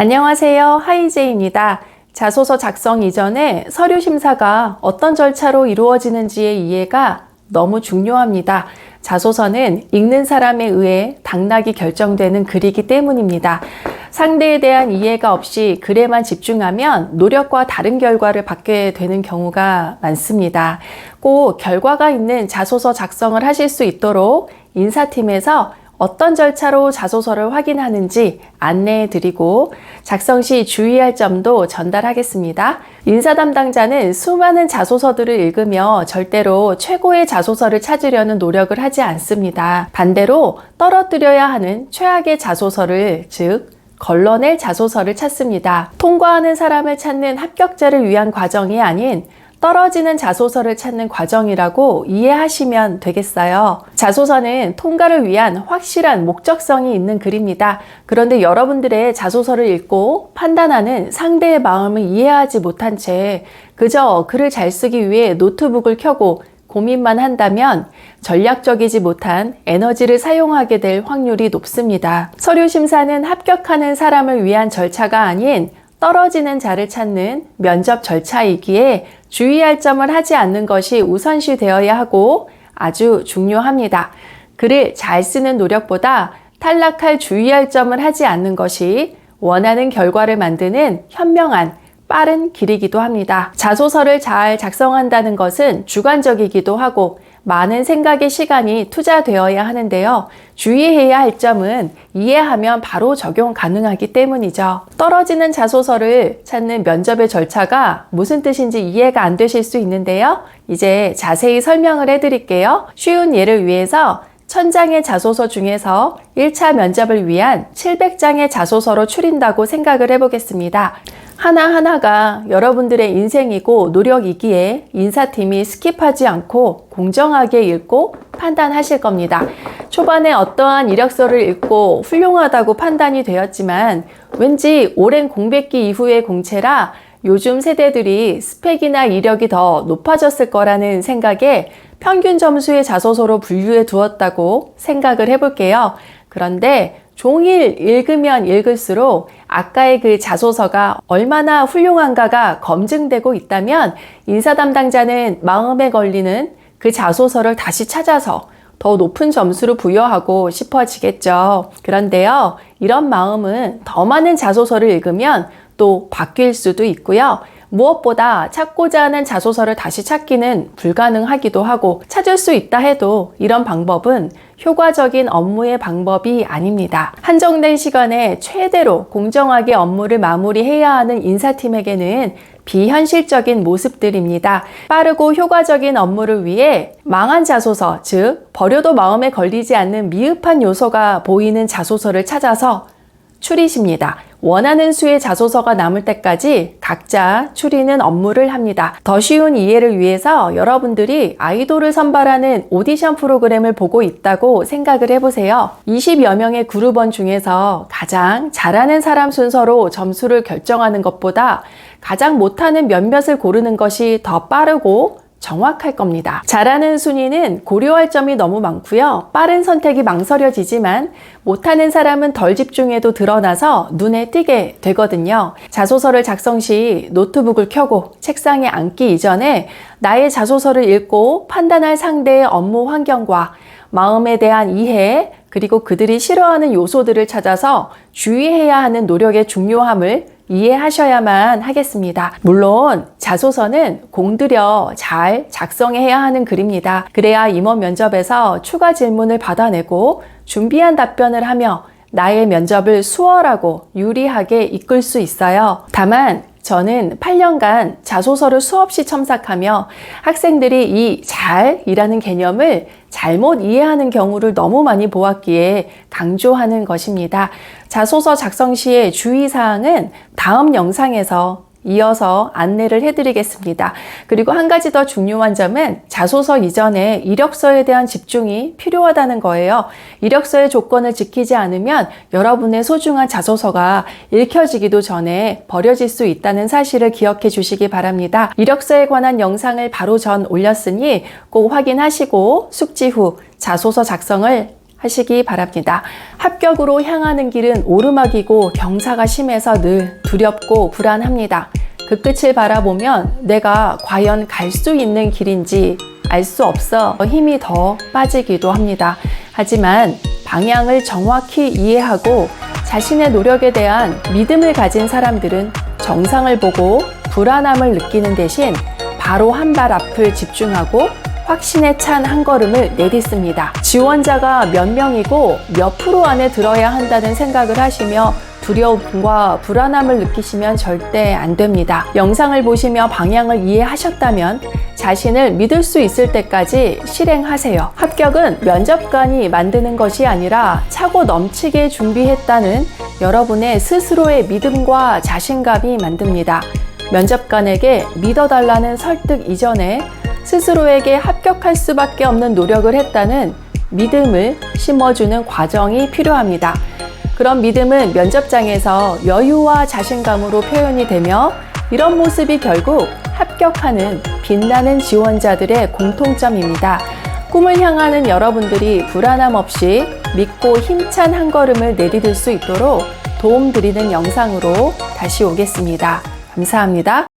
안녕하세요. 하이제입니다. 자소서 작성 이전에 서류 심사가 어떤 절차로 이루어지는지의 이해가 너무 중요합니다. 자소서는 읽는 사람에 의해 당락이 결정되는 글이기 때문입니다. 상대에 대한 이해가 없이 글에만 집중하면 노력과 다른 결과를 받게 되는 경우가 많습니다. 꼭 결과가 있는 자소서 작성을 하실 수 있도록 인사팀에서 어떤 절차로 자소서를 확인하는지 안내해 드리고 작성 시 주의할 점도 전달하겠습니다. 인사 담당자는 수많은 자소서들을 읽으며 절대로 최고의 자소서를 찾으려는 노력을 하지 않습니다. 반대로 떨어뜨려야 하는 최악의 자소서를 즉 걸러낼 자소서를 찾습니다. 통과하는 사람을 찾는 합격자를 위한 과정이 아닌 떨어지는 자소서를 찾는 과정이라고 이해하시면 되겠어요. 자소서는 통과를 위한 확실한 목적성이 있는 글입니다. 그런데 여러분들의 자소서를 읽고 판단하는 상대의 마음을 이해하지 못한 채 그저 글을 잘 쓰기 위해 노트북을 켜고 고민만 한다면 전략적이지 못한 에너지를 사용하게 될 확률이 높습니다. 서류 심사는 합격하는 사람을 위한 절차가 아닌 떨어지는 자를 찾는 면접 절차이기에 주의할 점을 하지 않는 것이 우선시 되어야 하고 아주 중요합니다. 글을 잘 쓰는 노력보다 탈락할 주의할 점을 하지 않는 것이 원하는 결과를 만드는 현명한 빠른 길이기도 합니다. 자소서를 잘 작성한다는 것은 주관적이기도 하고 많은 생각의 시간이 투자되어야 하는데요. 주의해야 할 점은 이해하면 바로 적용 가능하기 때문이죠. 떨어지는 자소서를 찾는 면접의 절차가 무슨 뜻인지 이해가 안 되실 수 있는데요. 이제 자세히 설명을 해드릴게요. 쉬운 예를 위해서 1000장의 자소서 중에서 1차 면접을 위한 700장의 자소서로 추린다고 생각을 해보겠습니다. 하나하나가 여러분들의 인생이고 노력이기에 인사팀이 스킵하지 않고 공정하게 읽고 판단하실 겁니다. 초반에 어떠한 이력서를 읽고 훌륭하다고 판단이 되었지만 왠지 오랜 공백기 이후의 공채라 요즘 세대들이 스펙이나 이력이 더 높아졌을 거라는 생각에 평균 점수의 자소서로 분류해 두었다고 생각을 해볼게요. 그런데 종일 읽으면 읽을수록 아까의 그 자소서가 얼마나 훌륭한가가 검증되고 있다면 인사 담당자는 마음에 걸리는 그 자소서를 다시 찾아서 더 높은 점수를 부여하고 싶어지겠죠. 그런데요, 이런 마음은 더 많은 자소서를 읽으면 또 바뀔 수도 있고요. 무엇보다 찾고자 하는 자소서를 다시 찾기는 불가능하기도 하고 찾을 수 있다 해도 이런 방법은 효과적인 업무의 방법이 아닙니다. 한정된 시간에 최대로 공정하게 업무를 마무리해야 하는 인사팀에게는 비현실적인 모습들입니다. 빠르고 효과적인 업무를 위해 망한 자소서, 즉, 버려도 마음에 걸리지 않는 미흡한 요소가 보이는 자소서를 찾아서 추리십니다. 원하는 수의 자소서가 남을 때까지 각자 추리는 업무를 합니다. 더 쉬운 이해를 위해서 여러분들이 아이돌을 선발하는 오디션 프로그램을 보고 있다고 생각을 해보세요. 20여 명의 그룹원 중에서 가장 잘하는 사람 순서로 점수를 결정하는 것보다 가장 못하는 몇몇을 고르는 것이 더 빠르고 정확할 겁니다. 잘하는 순위는 고려할 점이 너무 많고요. 빠른 선택이 망설여지지만 못하는 사람은 덜 집중해도 드러나서 눈에 띄게 되거든요. 자소서를 작성 시 노트북을 켜고 책상에 앉기 이전에 나의 자소서를 읽고 판단할 상대의 업무 환경과 마음에 대한 이해, 그리고 그들이 싫어하는 요소들을 찾아서 주의해야 하는 노력의 중요함을 이해하셔야만 하겠습니다. 물론 자소서는 공들여 잘 작성해야 하는 글입니다. 그래야 임원 면접에서 추가 질문을 받아내고 준비한 답변을 하며 나의 면접을 수월하고 유리하게 이끌 수 있어요. 다만 저는 8년간 자소서를 수없이 첨삭하며 학생들이 이 잘이라는 개념을 잘못 이해하는 경우를 너무 많이 보았기에 강조하는 것입니다. 자소서 작성 시의 주의사항은 다음 영상에서 이어서 안내를 해드리겠습니다. 그리고 한 가지 더 중요한 점은 자소서 이전에 이력서에 대한 집중이 필요하다는 거예요. 이력서의 조건을 지키지 않으면 여러분의 소중한 자소서가 읽혀지기도 전에 버려질 수 있다는 사실을 기억해 주시기 바랍니다. 이력서에 관한 영상을 바로 전 올렸으니 꼭 확인하시고 숙지 후 자소서 작성을 하시기 바랍니다. 합격으로 향하는 길은 오르막이고 경사가 심해서 늘 두렵고 불안합니다. 그 끝을 바라보면 내가 과연 갈 수 있는 길인지 알 수 없어 힘이 더 빠지기도 합니다. 하지만 방향을 정확히 이해하고 자신의 노력에 대한 믿음을 가진 사람들은 정상을 보고 불안함을 느끼는 대신 바로 한 발 앞을 집중하고 확신에 찬 한 걸음을 내딛습니다. 지원자가 몇 명이고 몇 프로 안에 들어야 한다는 생각을 하시며 두려움과 불안함을 느끼시면 절대 안 됩니다. 영상을 보시며 방향을 이해하셨다면 자신을 믿을 수 있을 때까지 실행하세요. 합격은 면접관이 만드는 것이 아니라 차고 넘치게 준비했다는 여러분의 스스로의 믿음과 자신감이 만듭니다. 면접관에게 믿어달라는 설득 이전에 스스로에게 합격할 수밖에 없는 노력을 했다는 믿음을 심어주는 과정이 필요합니다. 그런 믿음은 면접장에서 여유와 자신감으로 표현이 되며 이런 모습이 결국 합격하는 빛나는 지원자들의 공통점입니다. 꿈을 향하는 여러분들이 불안함 없이 믿고 힘찬 한 걸음을 내디딜 수 있도록 도움드리는 영상으로 다시 오겠습니다. 감사합니다.